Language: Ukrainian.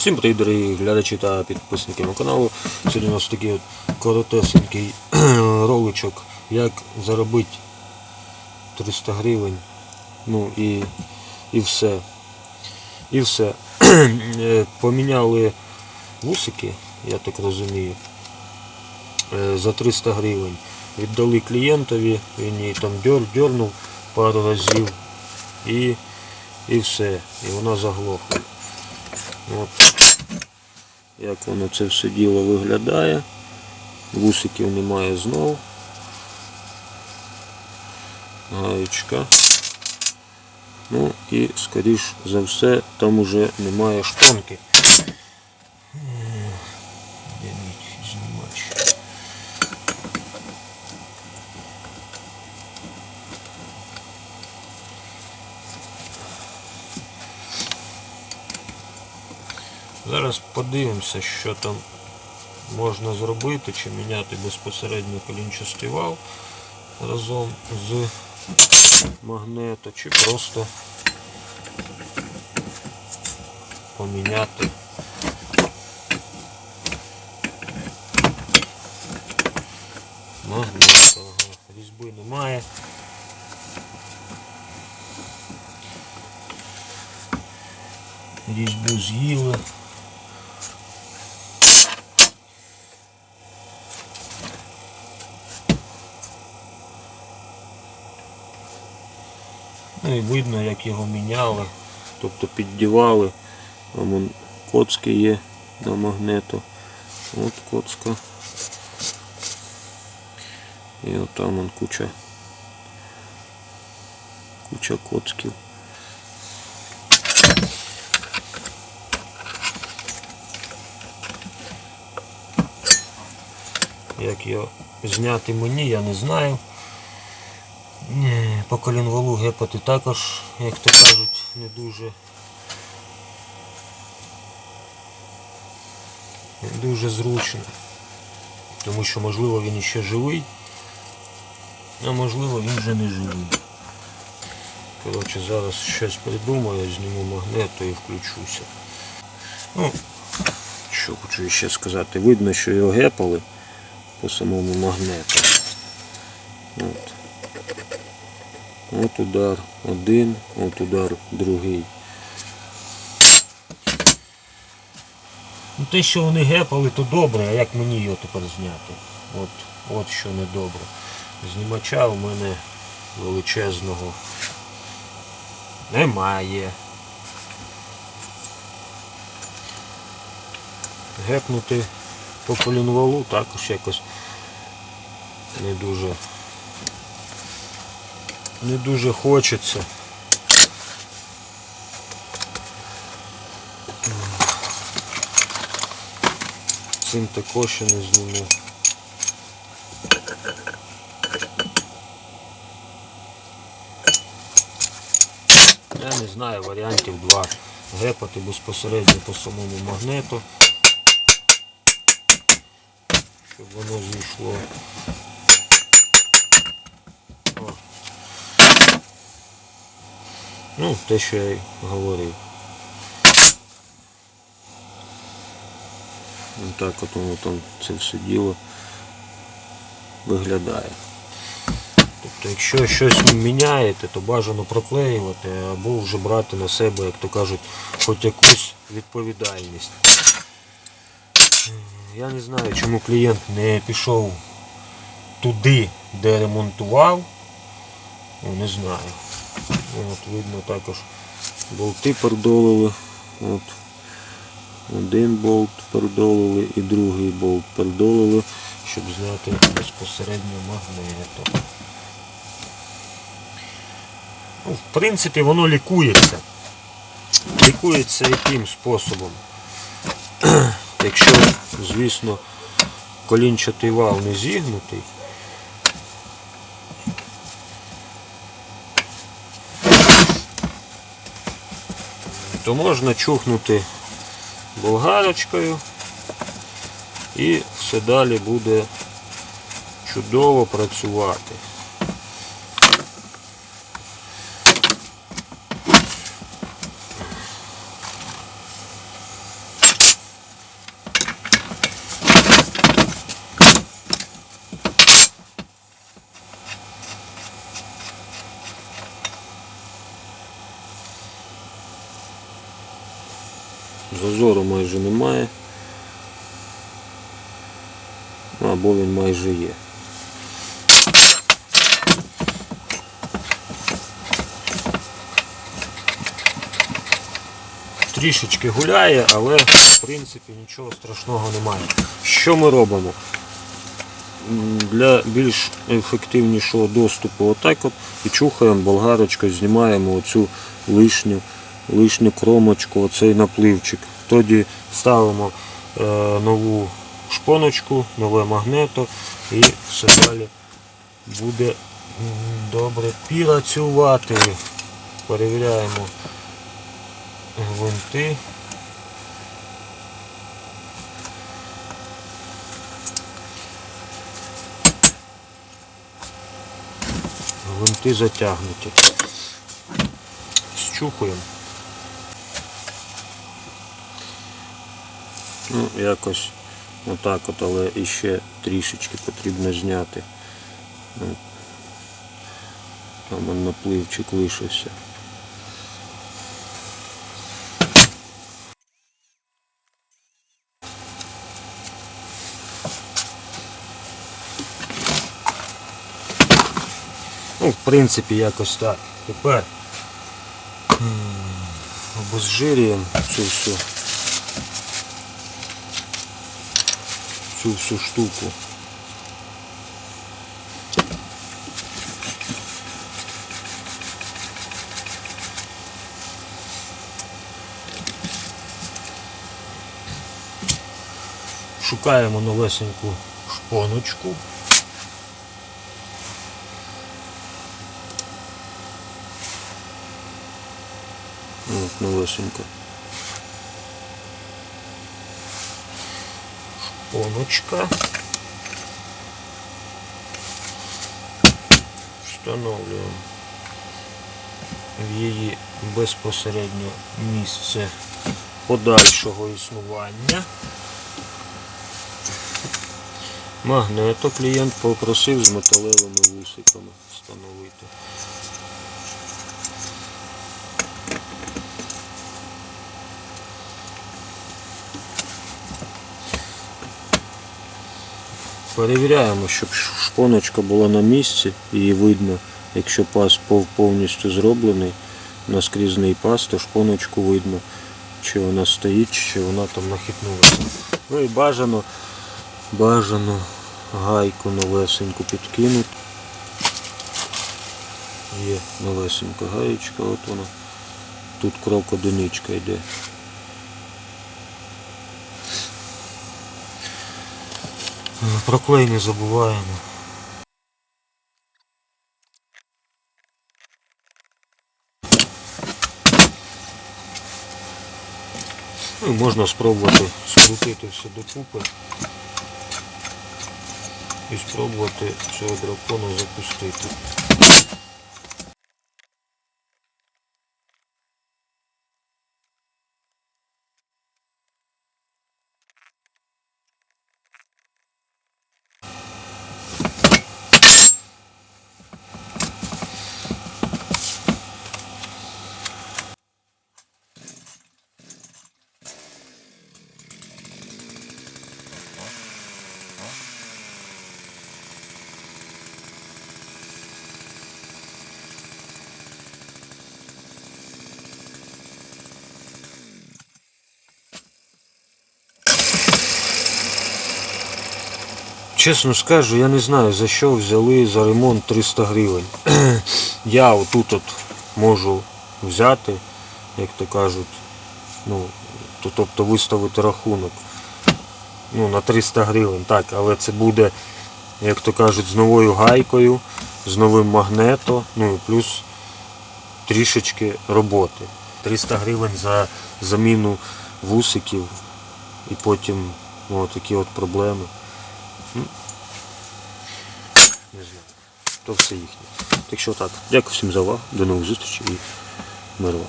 Всім привіт, дорогі глядачі та підписники мого каналу. Сьогодні у нас такий от коротесенький роличок, як заробити 300 гривень. Ну і, і все. І все. Е, Поміняли вусики, я так розумію, е, за 300 гривень. Віддали клієнтові, він її там дьор, дьорнув пару разів і, і все. І вона заглохла. От. Як воно це все діло виглядає. Вусиків немає знов. Гаєчка. Ну і скоріш за все там уже немає штонки. Зараз подивимося, що там можна зробити, чи міняти безпосередньо колінчастий вал разом з магнето, чи просто поміняти. Магнето, ага. різьби немає. Різьбу з'їли. Ну і видно, як його міняли, тобто піддівали. Там вон коцки є на магнето. От коцка. І от там вон куча. Куча коцків. Як його зняти мені, я не знаю. Ні, По колінвалу гепати також, як то кажуть, не дуже. Не дуже зручно. Тому що можливо він іще живий, а можливо він вже не живий. Коротше, зараз щось придумаю, зніму магнету і включуся. Ну, що хочу ще сказати, видно, що його гепали по самому магнету. От. От удар один, от удар другий. Ну, те, що вони гепали, то добре, а як мені його тепер зняти? От, от що не добре. Знімача у мене величезного немає. Гепнути по колінвалу також якось не дуже не дуже хочеться. Цим також ще не зніму. Я не знаю, варіантів два. Гепати безпосередньо по самому магнету, щоб воно зійшло. Ну, те, що я й говорив. Ось так от воно там це все діло виглядає. Тобто, якщо щось міняєте, то бажано проклеювати або вже брати на себе, як то кажуть, хоч якусь відповідальність. Я не знаю, чому клієнт не пішов туди, де ремонтував. Ну, не знаю. От видно також болти пердолили. От. Один болт пердолили і другий болт пердолили, щоб зняти безпосередньо магнетом. Ну, в принципі, воно лікується. Лікується яким способом? Якщо, звісно, колінчатий вал не зігнутий, то можна чухнути болгарочкою і все далі буде чудово працювати. Зазору майже немає. Або він майже є. Трішечки гуляє, але в принципі нічого страшного немає. Що ми робимо? Для більш ефективнішого доступу отак от підчухаємо болгарочкою, знімаємо оцю лишню, лишню кромочку, оцей напливчик. Тоді ставимо е, нову шпоночку, нове магнето і все далі буде добре працювати. Перевіряємо гвинти. Гвинти затягнуті. Щухуємо. Ну, якось отак от, але іще трішечки потрібно зняти. Там напливчик лишився. Ну, в принципі, якось так. Тепер обезжирюємо цю всю цю всю штуку. Шукаємо новесеньку шпоночку. От, новесенька. Шпоночка. Встановлюємо в її безпосередньо місце подальшого існування. Магнето клієнт попросив з металевими вусиками встановити. Перевіряємо, щоб шпоночка була на місці, її видно, якщо паз повністю зроблений, наскрізний паз, то шпоночку видно, чи вона стоїть, чи вона там нахитнулася. Ну і бажано, бажано гайку новесеньку підкинути. Є новесенька гаєчка, от вона. Тут крок одиничка йде. Про клей не забуваємо. Ну, і можна спробувати скрутити все докупи і спробувати цього дракона запустити. Чесно скажу, я не знаю за що взяли за ремонт 300 гривень. Я отут от можу взяти, як то кажуть, ну, то, тобто виставити рахунок ну, на 300 гривень, так, але це буде, як то кажуть, з новою гайкою, з новим магнето, ну і плюс трішечки роботи. 300 гривень за заміну вусиків і потім ну, такі от проблеми. Не знаю. То все їхнє. Так що так, дякую всім за увагу. До нових зустрічей і миру.